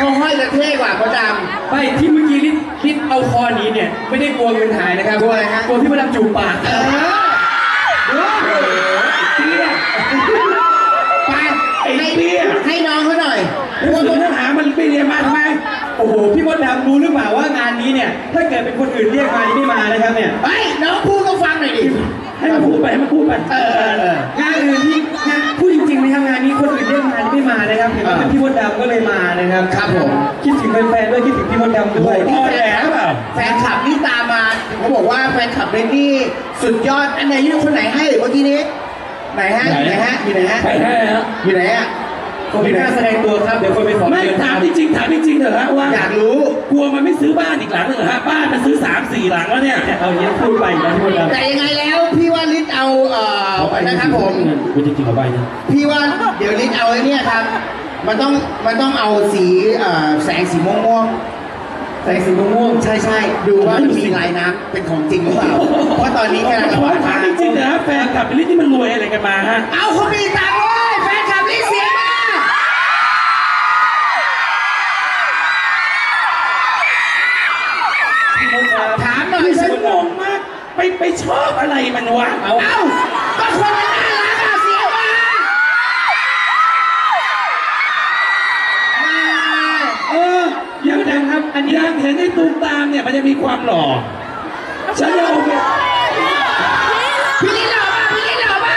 น้องนิดเขาห้อยกระเท่กว่าเขาดไม่ที่เมื่อกี้ลิศลิศเอาคอหนี้เนี่ยไม่ได้กลัวเงินหายนะครับกลัวอะไรฮะ กลัวพี่มดดำจูบปากำเออโอ้โหเตี้ยไปไอ้ให้เตี้ยให้น้องเขาหน่อยแล้วคุณหามันไปเรียนมาทำไมโอ้โหพี่มดดำรู้หรือเปล่าว่างานนี้เนี่ยถ้าเกิดเป็นคนอื่นเรียกมานี่ไม่มานะครับเนี่ยเฮ้ยน้องพูดก็ฟังหน่อยดิให้มันพูดไปให้มันพูดไปเออเออเอองานอื่นที่งานพูดจริงๆนะครับงานนี้คนอื่น ครับผมคิดถึงแฟนๆด้วยคิดถึงพี่มดดำด้วยโอ้โห แหลเปล่าแฟนคลับนี่ตามมาเขาบอกว่าแฟนคลับเรนนี่สุดยอด อันไหนยี่คนไหนให้เมื่อกี้นี้ ไหนฮะอยู่ไหนฮะอยู่ไหนฮะใครให้ฮะอยู่ไหนฮะผมไม่กล้าแสดงตัวครับ เดี๋ยวคนไปขอไม่เดือนถามจริงๆถามจริงๆเถอะฮะว่าอยากรู้ กลัวมันไม่ซื้อบ้านอีกหลังหนึ่งเหรอฮะบ้านมันซื้อสามสี่หลังแล้วเนี่ย เอาอย่างนี้พูดไปนะพี่มดดำแต่ยังไงแล้วพี่ว่าลิศเอาเอ่อนะครับผม กูจริงๆเอาไปนะพี่ว่าเดี๋ยวลิศเอาไอ้เนี่ยครับ มันต้องมันต้องเอาสีเอ่อแสงสีม่วงม่วงใส่สีม่วงๆใช่ใช่ดูว่ามันมีลายน้ำเป็นของจริงหรือเปล่าเพราะตอนนี้กำลังแต่ระว่าบาดถามจริงๆเถอะฮะแฟนคลับลิลลี่นี่มันรวยอะไรกันมาฮะ เอาเขามีตังค์เว้ยแฟนคลับลิศเสียมาพี่มดดำถามหน่อยคือฉัฉันนงงมาก ไปไปชอบอะไรมันวะ เอา เอ้าก็คนมัน ยังเห็นไอ้ตูมตามเนี่ยมันจะมีความหล่อฉันจะเอาไปพี่ลิศหล่อป่ะพี่ลิศหล่อป่ะ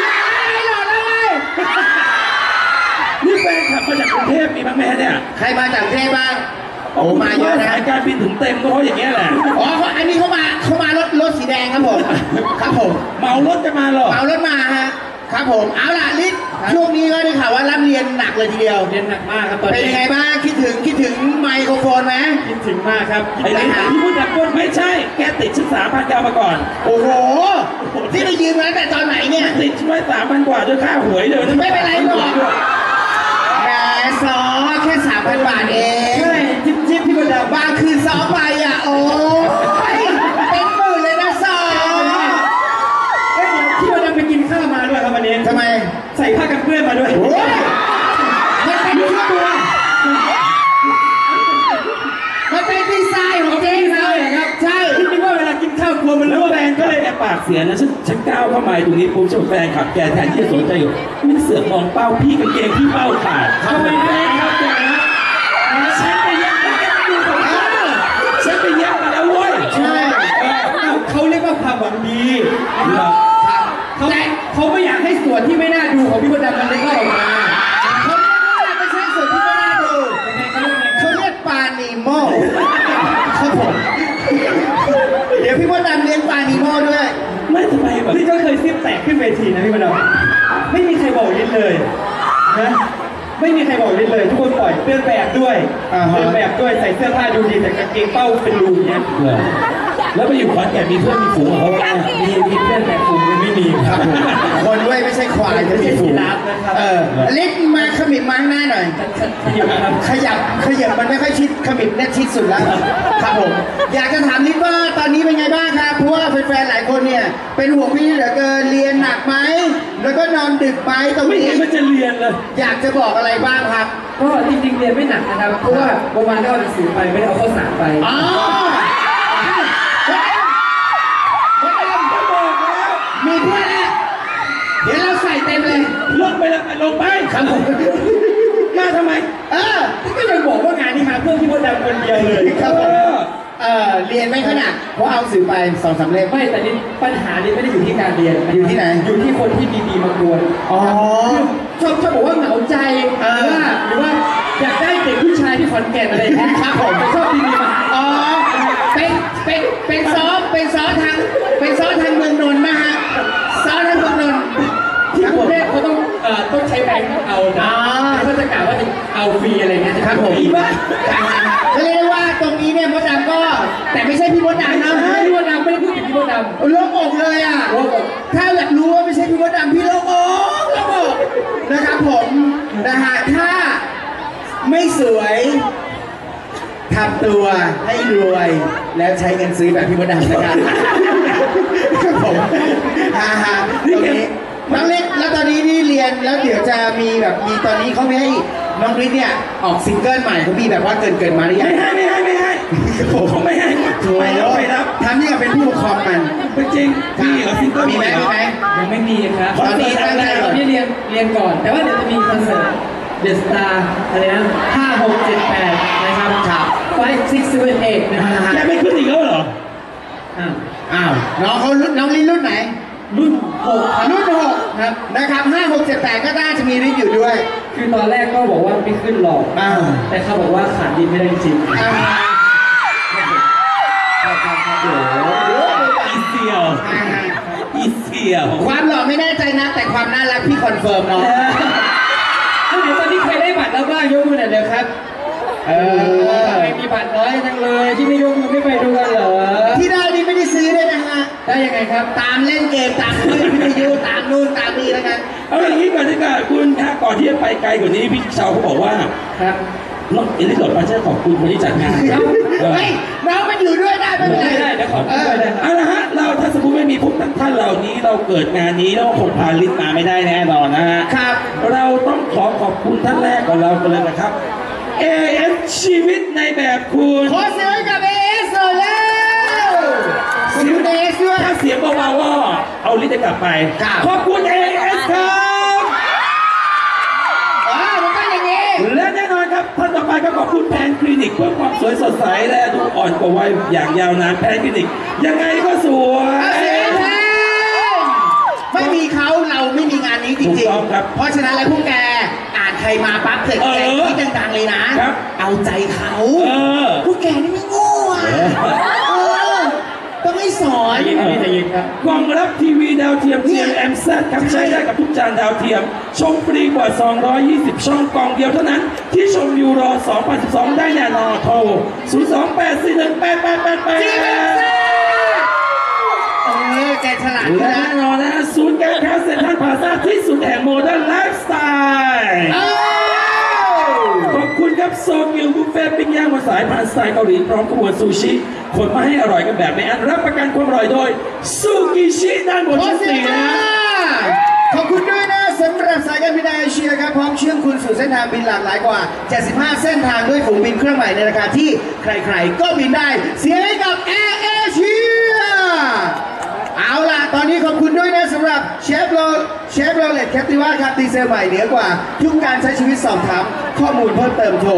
อย่าให้หล่อแล้วเว้ยนี่แฟนขับมาจากกรุงเทพมีบ้างไหมฮะเนี่ยใครมาจากกรุงเทพบ้าง โอ้มาเยอะนะ สายการบินถึงเต็มก็เพราะอย่างเงี้ยแหละ อ๋อเขาอันนี้เขามาเขามารถรถสีแดงครับผม ครับผม เมารถจะมาหรอเหมารถมาฮะ ครับผม เอาล่ะลิศ ช่วงนี้ก็ได้ข่าวว่ารับเรียนหนักเลยทีเดียว เรียนหนักมากครับตอนเป็นนี้ยังไงบ้าง คิดถึงคิดถึงไมโครโฟนไหม คิดถึงมากครับไอ้นี่พี่พูดจากก้นไม่ใช่ แกติดชุดสามพันเก้ามาก่อนโอ้โห ที่ไปยืมมาตั้งแต่ตอนไหนเนี่ย ติดไว้สามพันกว่าด้วยค่าหวยเลยไม่เป็นไรหรอก แหมซอแค่สามพันบาทเองใช่จิ๊บจิ๊บพี่มดดำบางคืนซ้อมไปอะ โอ้ วกลัวมันแล้วรั่วแฟนก็เลยแอบปากเสียนะฉันฉันก้าวเข้ามาตรงนี้ปุ๊บฉันแฟนขับแกแทนที่จะสนใจอยู่มันเสือกมองเป้าพี่กางเกงพี่เป้าขาดทำไมแฟนครับแกนะฉันไปเย็บมาแล้วดูของเขาฉันไปเย็บมาแล้วเว้ยใช่เอ้าเขาเรียกว่าความหวังดีเหรอครับเขาเขาไม่อยากให้ส่วนที่ไม่น่าดูของพี่มดดำมันเล็กออกมาเขาเรียกว่าไม่ใช่ส่วนที่ไม่น่าดูยังไงเขาเรียกไงคเขารับเรียกปลานีโม่ครับผม เดี๋ยวพี่มดดำเลี้ยงปลานีโม่ด้วย ไม่ทำไมแบบ นี่ก็เคยซิบแตกขึ้นเวทีนะพี่มดดำไม่มีใครบอกลิศเลยนะไม่มีใครบอกลิศเลย ทุกคนปล่อยเตือนแบบด้วยอ่าฮะเตือนแบบด้วยใส่เสื้อผ้าดูดีแต่กางเกงเป้าเป็นรูอย่างเงี้ย เหรอ แล้วไปอยู่ขอนแก่นมีเพื่อนมีฝูงของเขาบ้างมีมีเพื่อนแต่กลุ่มยังไม่มีครับผมคนด้วยไม่ใช่ควายไม่ใช่ฝูงรับนะครับเออเล็กมาขมิบมาข้างหน้าหน่อยขยับครับขยับขยับมันไม่ค่อยชิดขมิบเนี่ยชิดสุดแล้วครับผมอยากจะถามนิดว่าตอนนี้เป็นไงบ้างครับเพราะว่าแฟนๆหลายคนเนี่ยเป็นห่วงพี่เหลือเกินเรียนหนักไหมแล้วก็นอนดึกไหมตรงไม่นี้เห็นมันจะเรียนเลย อยากจะบอกอะไรบ้างครับก็จริงๆเรียนไม่หนักนะครับเพราะว่าเมื่อวานก็เอาหนังสือไปไม่ได้เอาข้าวสารไป อ๋อ มีเพื่อนแล้วเดี๋ยวเราใส่เต็มเลยลงไปแล้วลงไปครับผมมาทำไม เออก็ยังบอกว่างานนี้มาเพื่อพี่มดดำคนเดียวเลยครับผมเออเรียนไม่ขนาดเพราะเอาสื่อไปสองสามเล่ม ไม่แต่นี่ปัญหานี่ไม่ได้อยู่ที่การเรียนอยู่ที่ไหน อยู่ที่คนที่มีดีมากวนอ๋อชอบชอบบอกว่าเหงาใจเอหอรือว่าหรือว่าอยากได้เด็กผู้ชายที่ขอนแก่นอะไรอย่างเงี้ยครับผมแต่ชอบดีดีมาหาอ๋อเป็นเป็นเป็นซอ ฟเป็นซอทางเป็นซอทางเมืองนนท์มาฮะซอทางเมืองนนท์ที่กรุงเทพเขาต้องเอ่อต้องใช้แบงค์เอาอ๋นะอเขาจะกล่าวว่าจะเอาฟรีอะไรเงี้ยครับผมดีมากก็เรียกได้ว่าตรงนี้เนี่ยมดดำก็ แต่ไม่ใช่พี่มดดำนะพี่มดดำไม่ได้พูดถึงพี่มดดำโล่งอกเลยอะโล่งอกถ้าอยากรู้ว่าไม่ใช่พี่มดดำพี่โล่งอกโล่งอกนะครับผมนะฮะถ้าไม่สวย ทำตัวให้รวย แล้วใช้เงินซื้อแบบพี่มดดำนะครับครับผมฮ่าฮ่าตรงนี้น้องเล็กแล้วตอนนี้นี่เรียนแล้วเดี๋ยวจะมีแบบมีตอนนี้เขาไม่ให้น้องฤทธิ์เนี่ยออกซิงเกิลใหม่เขามีแบบว่าเกินเกินๆมาหรือยังไม่ให้ไม่ให้ไม่ให้เขาไม่ให้ไม่รับไม่รับทำนี่กับเป็นผู้ปกครองมันเป็นจริงมีเหรอซิงเกิลมีไหมเหรมีอไหม ยังไม่มีครับตอนนี้ตั้งใจตอนนี้เรียนเรียนก่อน แต่ว่าเดี๋ยวจะมีคอนเสิร์ต เดอะสตาร์อะไรนะห้าหกเจ็ดแปดนะครับครับไฟซิกซ์เซเว่นเอ็นะคอ่ารับแกไม่ขึ้นอีกแล้วเหรอ อ่าอ้าวน้องเขารุ่นน้องฤทธิ์รุ่นไหน รุ่นหกครับรุ่นหกครับนะครับห้าหกเจ็ดแปดก็น่าจะมีฤทธิ์อยู่ด้วยคือตอนแรกก็บอกว่าไม่ขึ้นหรอกอ่าแต่เขาบอกว่าขาดดินไม่ได้จริงอ่าอีเซียวอ่าอีเซียวความหล่อไม่แน่ใจนะ แต่ความน่ารักพี่คอนเฟิร์มเนาะ ยกมือหน่อยเดี๋ยวครับเออทำไมมีบัตรน้อยจังเลยที่ไม่ยกมือไม่ไปดูกันเหรอที่ได้นี่ไม่ได้ซื้อด้วยนะฮะได้ยังไงครับ ตามเล่นเกมตามคลื่นวิทยุตามนู่นตามนี่แล้วกันเอาอย่างนี้ก่อนดีกว่าคุณฮะก่อนที่จะไปไกลกว่านี้พี่เชาวเขาบอกว่าครับน้องเอลิสหลอดมาเช่ขอบคุณคนที่จัดงานครับเออเฮ้ย ได้ไม่เป็นไรได้ได้เดี๋ยวขอพูดด้วยนะครับเอาละฮะเราถ้าสมมติไม่มีพวกท่านเหล่านี้เราเกิดงานนี้เราคงพาลิสมาไม่ได้แน่นอนนะฮะครับ เราต้องขอขอบคุณท่านแรกของเรากันเลยนะครับ AS ชีวิตในแบบคุณขอเสียงให้กับเอสหน่อยแล้วขอบคุณเอสด้วยถ้าเสียงเบาๆก็เอาลิสต์กลับไป ครับ ขอบคุณ AS ครับ อ๋อมันก็อย่างนี้ และแน่นอนครับท่านต่อ ไปก็ขอบคุณแพนคลินิกเพื่อความสวยสดใสและดูอ่อนกว่าวัยอย่างยาวนานแพนคลินิก ยังไงก็สวยเอาเสียงแทนไม่มีเขาเราไม่มีงานนี้จถูกริงต้องครับๆ เพราะฉะนั้นแล้วพวกแกอ่านใครมาปั๊บเสร็จเอแกอคิดดังๆเลยนะ ครับเอาใจเขา เออ พวกแกนี่ไม่โง่อะเออเออ ต้องให้สอนใจเย็นครับพี่ใจเย็นครับ กล่องรับทีวีดาวเทียม GMZ ครับใช้ได้กับทุกจานดาวเทียม ชมฟรีกว่า 220 ช่องกล่องเดียวเท่านั้น ที่ชมยูโร2012 ได้แน่นอนโทร 028418888เออแกฉลาดและนะแน่นอนนะฮะศูนย์การค้าเซ็นทรัลพลาซ่าที่สุดแห่งโมเดิร์นไลฟ์สไตล์เอ้าขอบ คุณครับโซกิวบุฟเฟ่ต์ปิ้งย่างบนสายพานสไตล์เกาหลีพร้อมขบวนซูชิคนมาให้อร่อยกันแบบไม่อั้นรับประกันความอร่อยโดยซูกิชิด้านบนขอชั้นเสียงสี่จ้านะขอบคุณด้วยนะสำหรับสายการบินแอร์เอเชียครับพร้อมเชื่อมคุณสู่เส้นทางบินหลากหลายกว่า 75 เส้นทางด้วยฝูงบินเครื่องใหม่ในราคาที่ใครๆ ก็บินได้ เสียงให้กับแอร์ ตอนนี้ขอบคุณด้วยนะสำหรับเชฟโรเชฟโรเลตแคปติว่าครับดีเซลใหม่เหนือกว่า ทุกการใช้ชีวิตสอบถามข้อมูลเพิ่มเติมโทร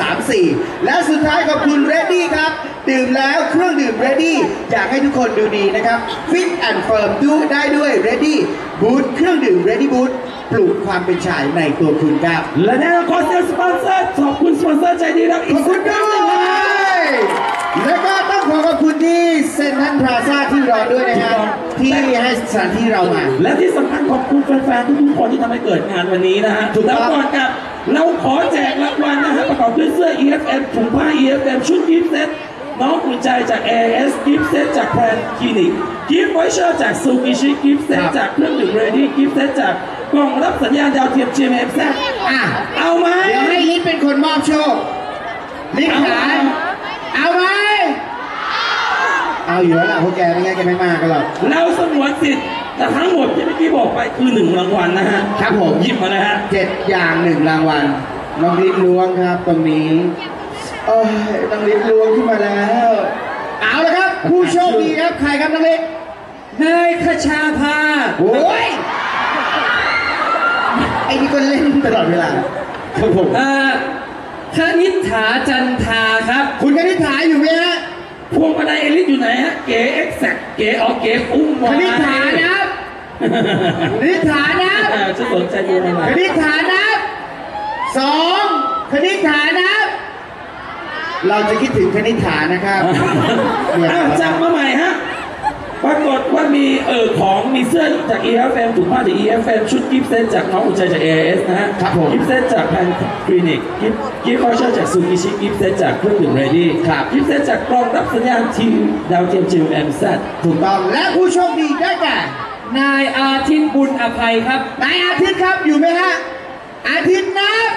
1734 และสุดท้ายขอบคุณ Ready ครับ ดื่มแล้วเครื่องดื่ม Ready อยากให้ทุกคนดูดีนะครับ Fit and Firm ดูได้ด้วย Ready Boot เครื่องดื่ม Ready Boot ปลูกความเป็นชายในตัวคุณครับ และแน่นอนขอเสียงสปอนเซอร์ขอบคุณสปอนเซอร์ใจดีครับขอบคุณด้วยแล้วก็ต้ องขอขอบคุณที่เซ็นทรัลพลาซ่าที่รอด้วยนะฮะที่ให้สถานที่เรามา และที่สำคัญขอบคุณแฟนๆทุกๆคนที่ทำให้เกิดงานวันนี้นะฮะถูกต้อง แล้วก่อนกับเราขอแจกรางวัลนะฮะประกอบด้วยเสื้อ EFM ถุงผ้า EFM ชุดกิฟต์เซ็ตน้องอุ่นใจจาก AS กิฟต์เซ็ตจากแพรนคลินิกกิฟต์ไวเชอร์จากซูกิชิกิฟต์เซ็ตจากเครื่องดื่มเรดี้กิฟต์เซ็ตจากกล่องรับสัญญาณดาวเทียม GMM อะเอาไหม เดี๋ยวให้ลิศเป็นคนมอบโชคลิศขาเอาไหม เอาอยู่แล้วล่ะพวกแกไม่งั้นแกไม่มากันหรอกเราสงวนสิทธิ์แต่ทั้งหมดที่เมื่อกี้บอกไปคือหนึ่งรางวัลนะฮะครับผมหยิบมานะฮะเจ็ดอย่างหนึ่งรางวัลน้องลิศล้วงครับตรงนี้โอ้ยน้องลิศล้วงขึ้นมาแล้ว เอาละครับ ผู้โชคดีครับ ใครครับน้องลิศนายคชาภาโอ้ยไอ้นี่ก็เล่นตลอดเวลาครับผมเอ่อคณิษฐาจันทาครับ คุณคณิษฐาอยู่ไหมฮะ พวงมาลัยเอลิสอยู่ไหนฮะ เก๋เอ็กแซกเก๋ออกเก๋อุ้มคณิษฐานับคณิษฐานับอ่าจะสนใจดูอะไรคณิษฐานับสองคณิษฐานับเราจะคิดถึงคณิษฐานะครับเนี่ยอะจับมาใหม่ฮะ ปรากฏว่ามีเออของมีเสื้อจาก EFM ถุงผ้าจาก EFM ชุดกิฟต์เซตจากน้องอุ่นใจจาก AS นะฮะครับผมกิฟต์เซตจากแพนคลินิกกิฟต์กิฟต์คอร์เชอร์จากซูกิชิกิฟต์เซตจากเครื่องดื่มเรดี้ครับกิฟต์เซตจากกล้องรับสัญญาณทีวีดาวเทียมจิวเอ็มแซดถูกต้องและผู้โชคดีได้แก่นายอาทิตย์บุญอภัยครับนายอาทิตย์ครับอยู่ไหมฮะอาทิตย์นับ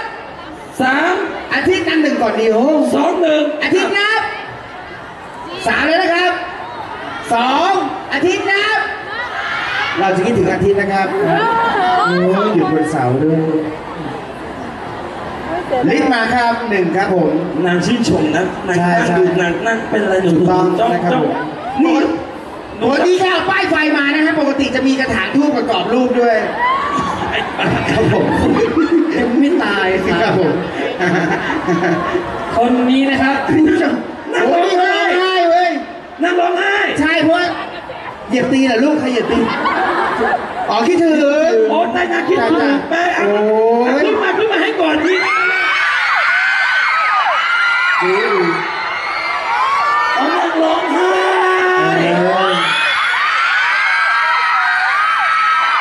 สามอาทิตย์นับหนึ่งก่อนดีโอ้สองหนึ่งอาทิตย์นับสามเลยนะครับ สองอาทิตย์นับ เราจะคิดถึงอาทิตย์นะครับโอ้ยอยู่บนเสาด้วยลิสต์มาครับหนึ่งครับผม นางชื่นชมนะนางใช่นั่งใช่ดูนางนั่งเป็นอะไรหนูถูกต้องจ้องนะครับจ้องผมนี่ปกติแค่เอาป้ายไฟมานะฮะปกติจะมีกระถางทูบประกอบรูปด้วยครับผมยังไม่ตายคครัรับบผมคนนี้นะครับ โอ้ยร้องไห้เว้ย นางร้องไห้ใช่เพราะว่าเหยียบตีนเหรอลูกใครเหยียบตีนอ๋อคิดถึงโอ้ตายนางคิดถึงไปเอาโอ้ยเอาขึ้นมาขึ้นมาให้ก่อนทีดูเอานางร้องไห้โอ้ย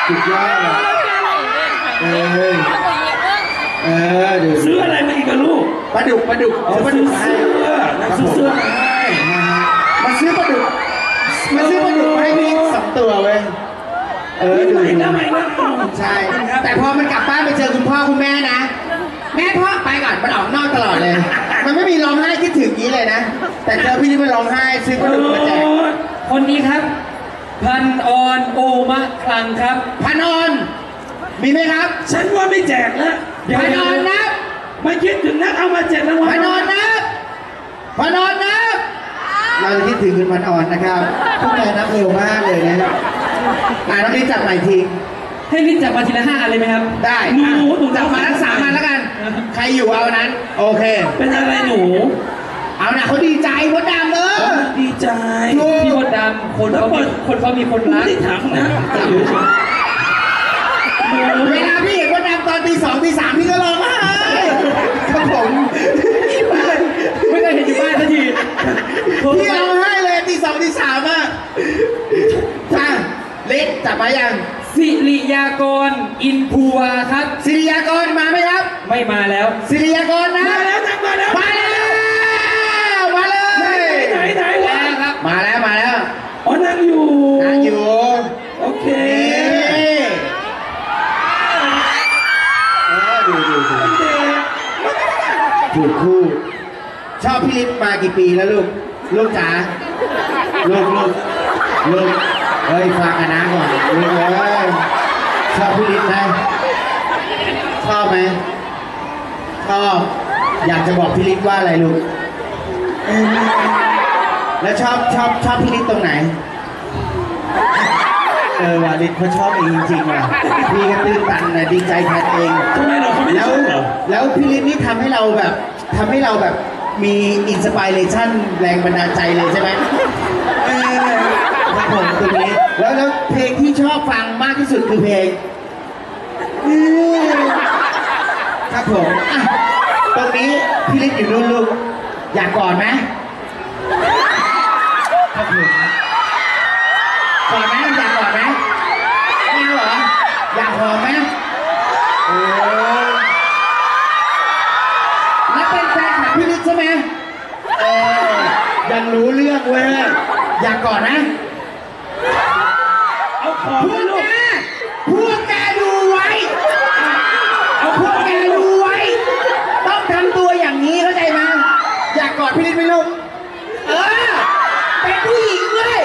สุดยอดอะเออเออดูซื้ออะไรมาอีกกับลูกปลาดุกปลาดุกอ๋อซื้อปลาซื้ดุอก ตัวเว้ย เออดูไม่นะไม่นะใช่ แต่พอมันกลับบ้านไปเจอคุณพ่อคุณแม่นะ แม่พ่อไปก่อนมันออกนอกตลอดเลย มันไม่มีร้องไห้คิดถึงนี้เลยนะ แต่เจอพี่นี่มันร้องไห้ซื้อปลาดุกมาแจกคนนี้ครับ พันออนโอมะคลังครับ พันออน มีไหมครับ ฉันว่าไม่แจกแล้วพันออนนับไม่คิดถึงนักเอามาแจกรางวัลพันออนนับพันออนนับ เราคิดถึงคุณพันออนนะครับพวกแกนับเร็วมากเลยนะอ่าน้องนี่จับใหม่ที ให้ลิ้นจับมาทีละห้าอันเลยไหมครับได้หนูหนูจับมาทั้งสามอันแล้วกัน ใครอยู่เอานั้น โอเค เป็นอะไรหนูเอานะเขาดีใจมดดำเลยดีใจ ถูก พี่มดดำคนเขามีคนเขามีคนไม่รักได้ถามนะอยู่เฉยเวลาพี่เห็นมดดำตอนตีสองตีสามพี่ก็ร้องไห้ครับผมไม่ เคยเห็นอยู่บ้านสักทีโทรพี่ไปร้องไห้เลยตีสองตีสามอะจ้าเล็กจับมายังสิริยากรอินพัวครับศิริยากรมาไหมครับ ไม่มาแล้วศิริยากรนะมาแล้วนักมาแล้วมาแล้วมาเลยไหนไหนไหนแล้วครับมาแล้วมาแล้วอ๋อนั่งอยู่นั่งอยู่ ชอบพี่ลิศมากี่ปีแล้วลูก ลูกจ๋า ลูกลูกลูกเฮ้ยฟังกันนะก่อนลูกเอ้ยชอบพี่ลิศไหมชอบไหมชอบ อยากจะบอกพี่ลิศว่าอะไรลูก แล้วชอบชอบชอบพี่ลิศตรงไหน เออว่าลิศเขาชอบเองจริงๆว่ะพี่ก็ตื้นตันนะดีใจแทนเอง ทำไมเราเขาไม่แล้วชอบเหรอ แล้วพี่ลิศนี่ทำให้เราแบบทำให้เราแบบ มีอินสปิเรชันแรงบันดาลใจเลยใช่ไหมเออครับผมตรงนี้แล้วแล้วเพลงที่ชอบฟังมากที่สุดคือเพลงเออครับผมอะตรงนี้พี่ลิศอยู่นู่นลูกอยากกอดไหมครับผมกอดไหมอยากกอดไหมไม่เอาเหรออยากหอมไหม โอ้แล้วเป็นแฟนคลับพี่นิดใช่ไหมเออยังรู้เรื่องเว้ย อยากก่อนนะ เอาขอ พ ง ว ให้ ก ลู แก ก พวกแกดูไว้ เอาพวกแกดูไว้ ต้องทำตัวอย่างนี้เข้าใจไหมอยากกอดพี่นิดไหมลูก เออ เป็นผู้หญิงเลย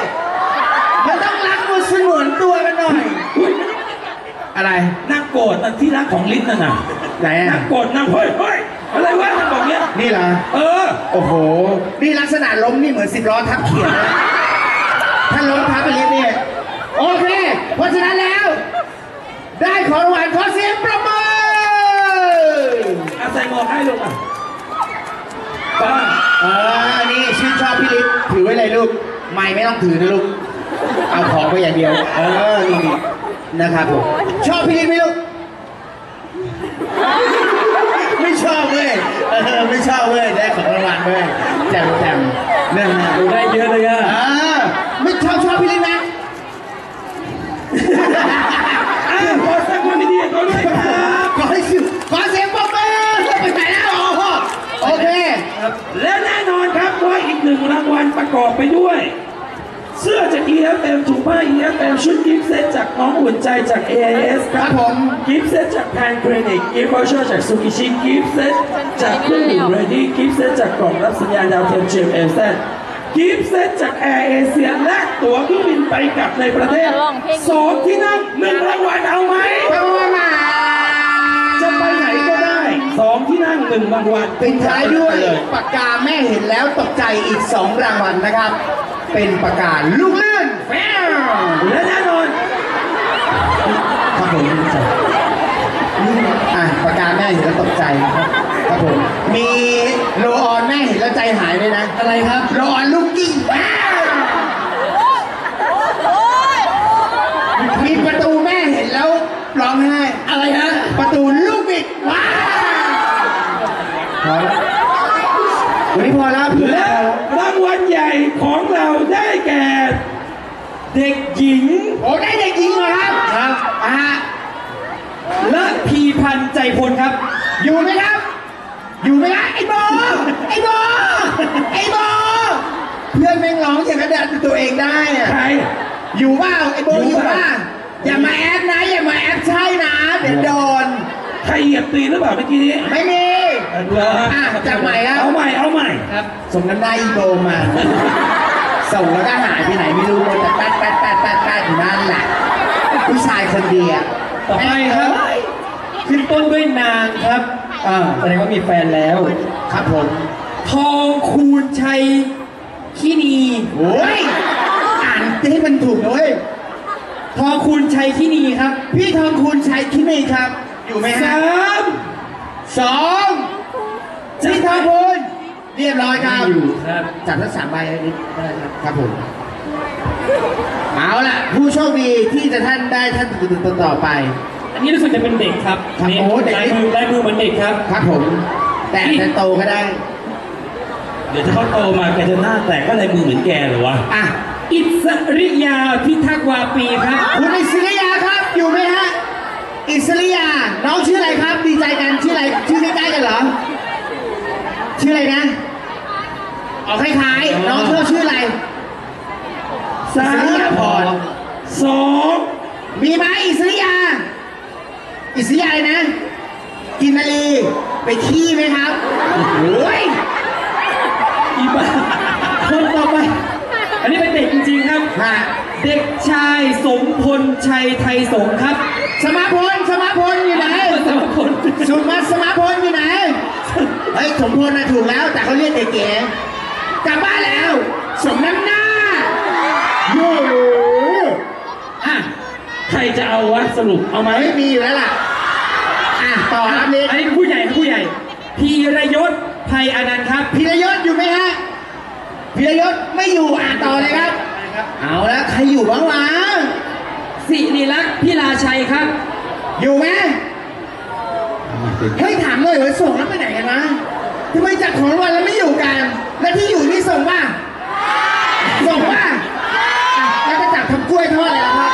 มันต้องรักมันสนวนตัวกันหน่อย อุ๊ย อะไร นางโกรธนางที่รักของลิ้นน่ะนะ ไหน นา อะ งโกรธนางเฮ้ยเฮ้ยอะไรวะนางบอกเนี้ย นี่เหรอ เออ โอ้โห นี่ลักษณะล้มนี่เหมือนสิบล้อทับเขียนนะถ้าล้มทับไปลิฟต์เนี่ยโอเค เพราะฉะนั้นแล้ว ได้ของรางวัลขอเสียงประมือเอาใส่หมวกให้ลูกอะป้าเออนี่ชื่นชอบพี่ลิฟต์ถือไว้เลยลูก ไม่ไม่ต้องถือนะลูก เอาของไปอย่างเดียว เออ นี่นะครับผม ชอบพี่ลิฟต์ไหมลูก ไม่ชอบเว้ย เออไม่ชอบเว้ยได้ของรางวัลเว้ยแจ่มแจ่มนะฮะดูได้เยอะเลยอะอ่าไม่ชอบชอบพี่ลิศนะอะขอแสดงความยินดีกับเขาด้วยครับขอให้สิขอเสียงปรบมือไปไหนแล้วโอ้โหโอเค และแน่นอนครับว่าอีกหนึ่งรางวัลประกอบไปด้วย เสื้อจาก EFM ถุงผ้า EFM ชุดกิฟต์เซตจากน้องอุ่นใจจาก AIS ครับผมกิฟต์เซตจากแพนคลินิกกิฟต์วอเชอร์จากซูกิชิกิฟต์เซตจากเครื่องดื่มเรดี้กิฟต์เซตจากกล่องรับสัญญาณดาวเทียม GMS กิฟต์เซตจากแอร์เอเชียและตั๋วเครื่องบินไปกลับในประเทศสองที่นั่งหนึ่งรางวัลเอาไหมปรบมือมาจะไปไหนก็ได้สองที่นั่งหนึ่งรางวัลปิดท้ายด้วยเลยปากกาแม่เห็นแล้วตกใจอีก2รางวัลนะครับ เป็นปากกาลูกเลื่อนแฟวและแน่นอนครับผมอะปากกาแม่เห็นแล้วตกใจครับครับผมมีโลออนแม่เห็นแล้วใจหายเลยนะ อะไรครับโลออนลูกกิ้งว้าวมีประตูแม่เห็นแล้วร้องไห้ อะไรฮะ ประตูลูกบิดว้าวพอแล้ววันนี้พอแล้วพี่ และ พอแล้ว รางวัลใหญ่ของเราได้แก่ เด็กหญิง โอ้ได้เด็กหญิงเหรอครับครับอ่าและพีพันธ์ใจพลครับ อยู่ไหมครับ อยู่ไหมครับไอ้โบไอ้โบไอ้โบเพื่อนแม่งร้องอย่างนั้นดันตัวเองได้อะใคร อยู่เปล่าไอ้โบออยู่ยู่เปเปล่าล่าอย่ามาแอปนะอย่ามาแอปใช่นะเดี๋ยวโดนใครเหยียบตีนหรือเปล่าเมื่อกี้นี้ไม่มีเหรออะจับใหม่ครับเอาใหม่เอาใหม่ครับส่งน้ำหน้าอีโบมา ส่งแล้วก็หายไปไหนไม่รู้แต่แป๊ดแป๊ดแป๊ดแป๊ดแป๊ดอยู่นั่นแหละผู้ชายคนเดียวต่อไปครับ ขึ้นต้นด้วยนางครับอ่าแสดงว่ามีแฟนแล้ว ครับผม ทองคูณชัยขีนีโอ้ยอ่านให้มันถูกนะเว้ยทองคูณชัยขีนีครับ พี่ทองคูณชัยคิดนี่ครับ อยู่ไหมฮะสามสองพี่ทองคูณ เรียบร้อยครับ อยู่ครับจับทั้งสามใบเลยนิดได้ครับครับผมเอาล่ะ ผู้โชคดีที่จะท่านได้ท่านต่อไป อันนี้รู้สึกจะเป็นเด็กครับครับนี่โอ้เด็ก ลายมือลายมือเหมือนเด็กครับครับผม แต่อาจจะโตก็ได้ เดี๋ยวถ้าเขาโตมาแกจะหน้าแตกก็ในมือเหมือนแกเหรอวะอะ อิสริยาพิทักษ์วาปีครับ คุณอิสริยาครับอยู่ไหมฮะอิสริยาน้องชื่ออะไรครับ ดีใจกันชื่ออะไรชื่อใกล้ๆกันเหรอ ชื่ออะไรนะออกคล้ายๆน้องเธอชื่ออะไรสาอิสริยามพรสองมีไหมอิสริยา อิสริยาอะไรนะ กินนาลีไปขี้ไหมครับโอ้ยอีบ้าคนต่อไป อันนี้เป็นเด็กจริงๆครับ ฮะ เด็กชายสมพลชัยไทยสงฆ์ครับ สมาพล สมาพลอยู่ไหน สมพล สุมาสมาพลอยู่ไหน เฮ้ยสมพลนะถูกแล้วแต่เขาเรียกเก๋ๆกลับบ้านแล้ว สมน้ำหน้าโย่อะใครจะเอาวะสรุปเอาไหมไม่มีอยู่แล้วล่ะอะต่อครับนิดอันนี้ผู้ใหญ่ครับผู้ใหญ่พีรยศภัยอนันต์ครับพีรยศอยู่ไหมฮะพีรยศไม่อยู่อ่านต่อเลยครับ เอาแล้วใครอยู่บ้างวะสิริลักษณ์พิลาชัยครับ อยู่ไหม เฮ้ยถามเลยว่าส่งแล้วไปไหนกันนะทำไมจัดของรางวัลแล้วไม่อยู่กัน แล้วที่อยู่นี่ส่งป่ะส่งป่ะอะแล้วก็จับทำกล้วยทอดเลยนะครับ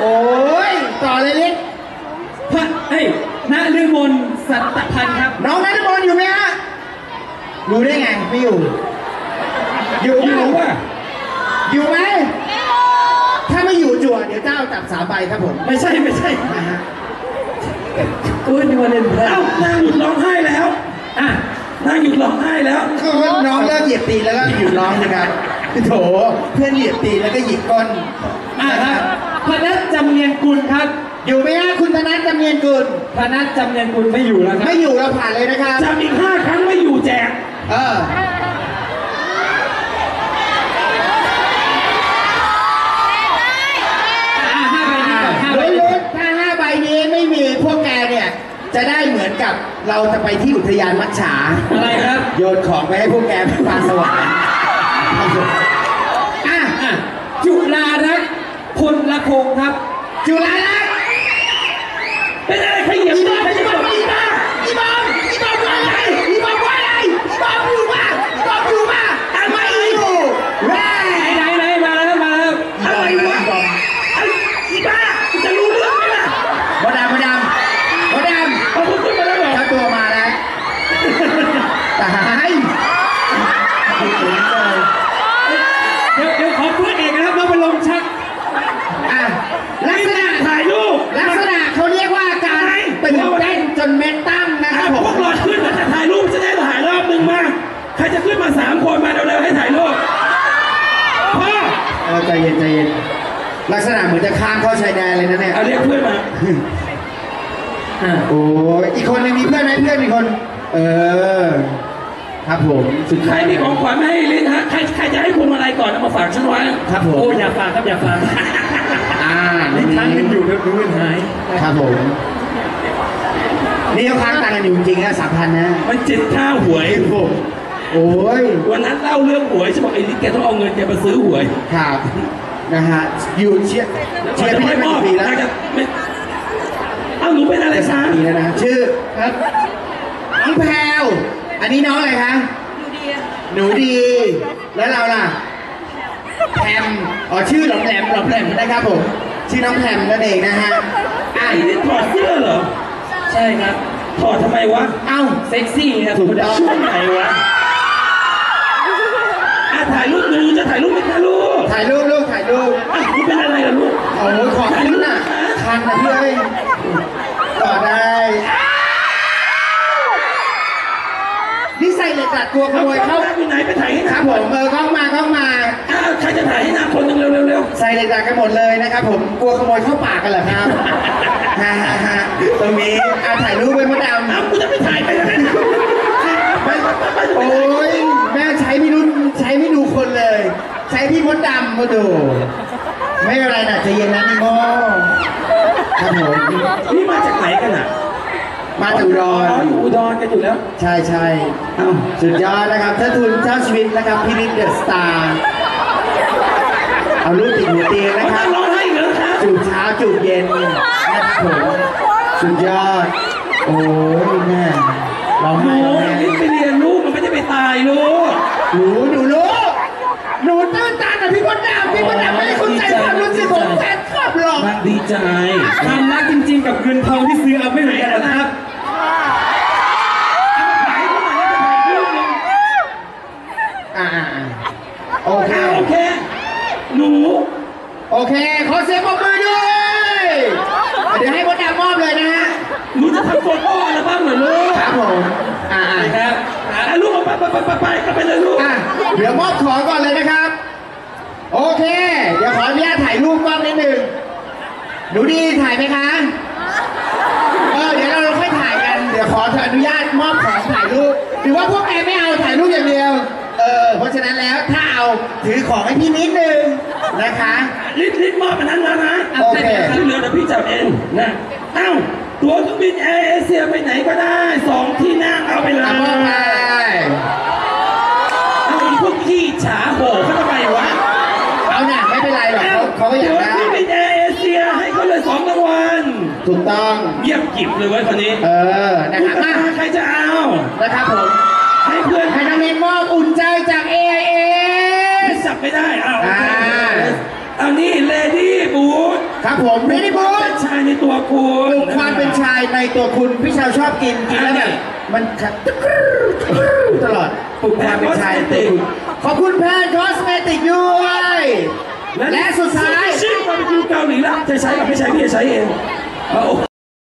โอ้ยต่อเลยลิศพระเอ้ยนฤมลสัตตพันธ์ครับ น้องนัทบอลอยู่ไหมฮะรู้ได้ไงไม่อยู่ อยู่อเปยู่ล่าว่าอยู่ไหมถ้าไม่อยู่จั่วเดี๋ยวเจ้าจับสามใบครับผม ไม่ใช่ไม่ใช่นะฮะ อุ้ยนี่วันเล่นแพ้เอ้านางหยุดร้องไห้แล้ว อะ นางหยุดร้องไห้แล้วน้องเลิกเหยียบตีนแล้วก็หยุดร้องนะครับโถเพื่อนเหยียบตีนแล้วก็หยิกก้นอะครับพนัทจำเนียนกุลครับอยู่ไหมฮะคุณธนัทจำเนียนกุลพนัทจำเนียนกุลไม่อยู่แล้วครับ ไม่อยู่เราผ่านเลยนะครับ จำอีกห้าครั้งไม่อยู่แจก เออ อะห้าใบนี้ก่อนห้าใบ ลุ้น นี้ ลุ้นถ้าห้าใบนี้ไม่มีพวกแกเนี่ย จะได้เหมือนกับ เราจะไปที่อุทยานมัจฉา อะไรครับ โยนของไปให้พวกแกเป็นปลาสวรรค์อะอะจุฬารักษ์พลละพงศ์ครับ จุฬาลักษณ์เป็นอะไรใครเหยียบอีบ ตี อน ม ใคร อี จะ บ ต อม บ อีบอมอีบอมอีบอมว่าอะไรอีบอมว่าอะไรอีบอมอยู่ป่ะอีบอมอยู่ป่ะไม่อยู่แร่ ไหนไหนไหนมาแล้วมาแล้ว อะไรวะไอ้อีบ้าจะรู้เรื่องไหมล่ะ มดดำมดดำมดดำ เอาคุณขึ้นมาแล้วเหรอ เจ้าตัวมาแล้วตาย เดี๋ยวเดี๋ยวขอเพื่อนเอกนะครับเราไปลงชัก อะลักษณะ ถ่ายรูป ลักษณะเขาเรียกว่าการตื่นเต้นจนเม็ดตั้งนะค อะ รับ พ ผ ว ม กเราขึ้นมาจะถ่ายรูปจะได้ถ่ายรอบหนึ่งมา ใครจะขึ้นมาสามคนมาเร็วๆให้ถ่ายรูปพ่อ เออใจเย็นใจเย็น ลักษณะเหมือนจะข้ามเข้าชายแดนเลยนะเนี่ย เอาเรียกเพื่อนมาอะโอ้ยอีกคนนึงมีเพื่อนไหมเพื่อนอีกคน เออ ครับผม สุดใครท้ายมีของขวัญมาให้ลินฮะใครใครจะให้พวงมาลัยก่อนเอามาฝากฉันไว้ครับผม โอ้อย่าฝากครับอย่าฝากอ่าลิ้นค้างกันอยู่เดี๋ยวดูมันหาย ครับผม นี่เขาค้างตังค์กันอยู่จริงๆนะสามพันนะมันจิตค่าหวย ผมโอ้ยวันนั้นเล่าเรื่องหวยฉันบอกไอ้ลินแกต้องเอาเงินแกมาซื้อหวย ครับ นะฮะอยู่เชียร์เชียร์พี่ไม่ได้มมาอบกี่ปีแล้วน่าจะไม่เอ้าหนูเป็นอะไรจะสาคะมปีแล้วนะชื่อครับน้องแพรวอันนี้น้องอะไรคะหนูดี แล้วเราล่ะแพมอ๋อชื่อหลอมแหลมหลอมแหลมนะครับผมชื่อน้องแพมนั่นเองนะฮะอะไอ้ลินถอดเสื้อเหรอ ใช่ครับถอดทำไมวะ เอ้าเซ็กซี่ครับถูกต้องช่วงไหนวะอะถ่ายรูปหนูจะถ่ายรูปไหมคะลูกถ่ายรูปลูกถ่ายรูป อะหนูเป็นอะไรล่ะลูกโอ้ยขอบคุณน่ะคันนะพี่เอ้ยต่อได้นี่ใส่เหล็กดัดกลัวขเอาโมยเข้าเข้าอยู่ไหนไปถ่ายให้คนารับงผมเออกล้องมากล้องมา อ้าวใครจะถ่ายให้นางคนหนึ่งเร็วๆเร็วใส่เหล็กดัดกันหมดเลยนะครับผมกลัวขโมยเข้าปากกันเหรอครับฮ่าฮ่าฮ่าตรงนี้อาถ่ายรูปไว้มดด ๆอ้าวกูจะไปถ่ายไปยังไงไปไปไปไปำ ไป โอ้ยแม่ใช้ไม่รู้ใช้ไม่ดูคนเลย ใช้ พี่มดดำมาดู ไม่เป็นไรนะใจเย็นนะนี่โง่ครับผมนี่มาจากไหนกันอะมาจากอุดอ๋อรอยู่อุดรกันอยู่แล้ว ใช่ใช่เอ้าสุดยอดนะครับถ้าทุนเท่าชีวิตนะครับพี่นิดเดอะสตาร์เอาลูกติดหัวเตียงเขานะครับจะร้องให้เหรอคะจูบเช้าจูบเย็นนะครับผมสุดยอด โอ้ยแม่ร้องหไห้นูร้องไห้นี่ไปเรียนลูกมันไม่ได้ไปตายลูกหนูหนูรู้ หนูตื้นตันอะพี่มดดำพี่มดดำไม่ได้เข้าใจความรู้สึกของแฟนคลับหรอกมันดีใจความรักจริง ๆ กับเงินทองที่ซื้อเอาไม่เหมือนกันนะครับอ่าอ่าอ่าโอเคโอเค หนู โอเค ขอเสียงปรบมือด้วย เดี๋ยวให้มดดำมอบเลยนะฮะหนูจะทำโฟโต้อัลบั้มเหรอลูกครับผมอ่า ไปไปไปไปไปไปเลยลูกอะเดี๋ยวมอบของก่อนเลยนะครับ โอเค เดี๋ยวขออนุญาตถ่ายรูปกล้องนิดนึงหนูดีถ่ายไหมคะเออเดี๋ยวเราค่อยถ่ายกัน เดี๋ยวขออนุญาตมอบของถ่ายรูปหรือว่าพวกแกไม่เอาถ่ายรูปอย่างเดียว เออเพราะฉะนั้นแล้วถ้าเอาถือของให้พี่นิดนึงนะคะ ลิศลิศมอบอันนั้นแล้วนะโอเค ที่เหลือเดี๋ยวพี่จับเองนะเอ้า ตัวเครื่องบินแอร์เอเชียไปไหนก็ได้สองที่นั่งเอาไปเลยเอามอบไปเอาอีพวกขี้อิจฉาโหเขาทำไมวะเอาหน่ะไม่เป็นไรหรอกเขาเขาก็อยากตัวได้ เครื่องบินแอร์เอเชียให้เขาเลยสองรางวัลถูกต้องเงียบกริบเลยเว้ยคนนี้เออ นะตุ๊คกรับตามาใครจะเอานะครับผม ให้เพื่อนให้น้องนินมอบอุ่นใจจาก AIS จับไม่ได้อ้าวโอเคอ่าเอานี่เลดี้บูธครับผมเรดี้บูเป็นธชายในตัวคุปณลุกความเป็นชายในตัวคุณพี่ชาวชอบกินกินแล้วแบบมันขัดตึ๊กกรึ๊ดตึ๊กกรึ๊ดตลอดปลุกความเป็นชายในตัวคุณขอบคุณแพนคอสเมติกด้วย และสุดท้ายชื่อมาเป็นคิวเกาหลีแล้วจะใช้กับไม่ใช้พี่จะใช้เองเอา